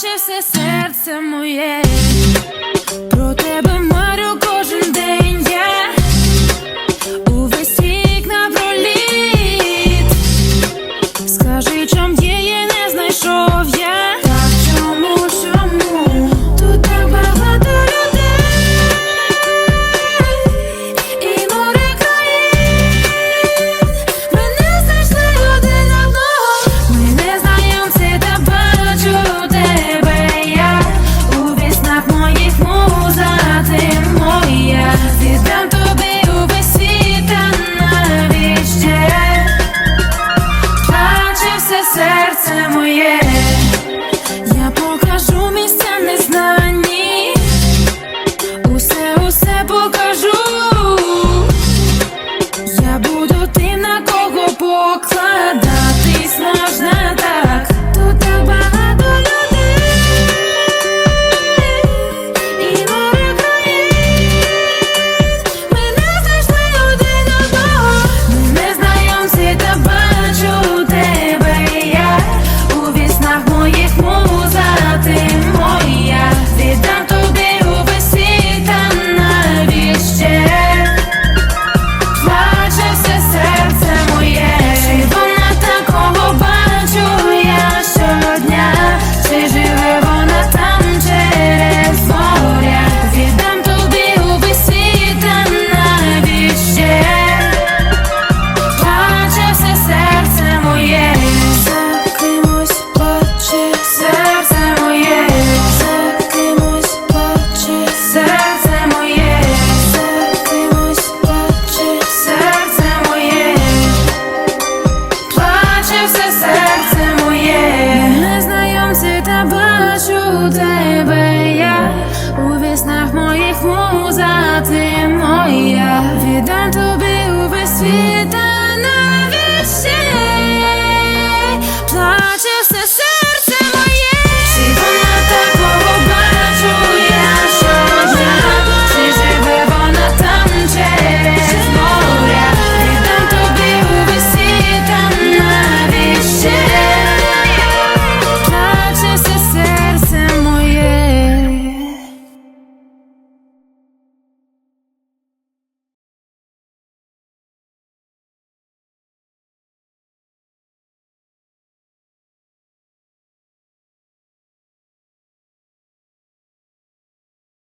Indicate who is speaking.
Speaker 1: плаче все серце моє. серце я покажу місця незнані, усе, усе покажу, я буду ти на кого покладати у тебе я у в моїх музах.